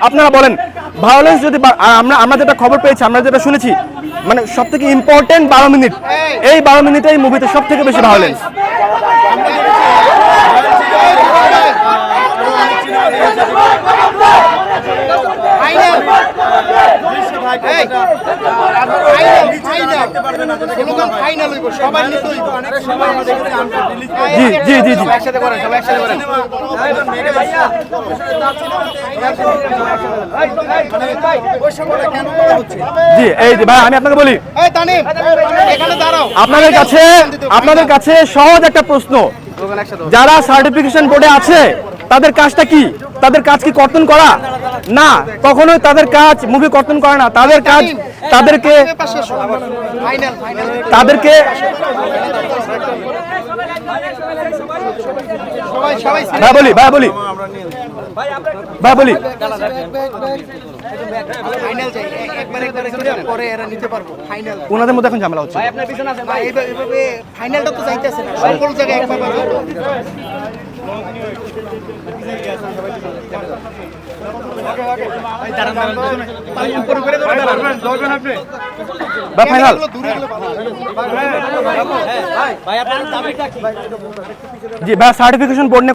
আপনারা বলেন ভায়োলেন্স যদি আমরা আমরা যেটা খবর পেয়েছি, আমরা যেটা শুনেছি মানে সব থেকে ইম্পর্টেন্ট বারো মিনিট এই বারো মিনিটে এই মুভিতে সব থেকে বেশি ভায়োলেন্স জি জি জি জি একসাথে করেন সবাই একসাথে করেন জি এই যে ভাই আমি আপনাকে বলি এই তানিম এখানে দাঁড়াও আপনাদের কাছে আপনাদের কাছে সহজ একটা প্রশ্ন যারা সার্টিফিকেশন বোর্ডে আছে তাদের কাজটা কি তাদের কাজ কি কর্তন করা না কখনোই তাদের কাজ মুভি কর্তন করে না। তাদের কাজ তাদেরকে ফাইনাল ফাইনাল তাদেরকে সবাই সবাই ভাই বলি ভাই বলি। ভাই বলি। ফাইনাল চাই এক- একবার একবার করে পরে এরা নিতে পারব ফাইনাল ওনাদের মধ্যে এখন ঝামেলা হচ্ছে ফাইনালটা তো চাইতেছে না। সকল জায়গায় একবার ভাই ফাইনাল দূরে জি ভাই সার্টিফিকেশন বোর্ড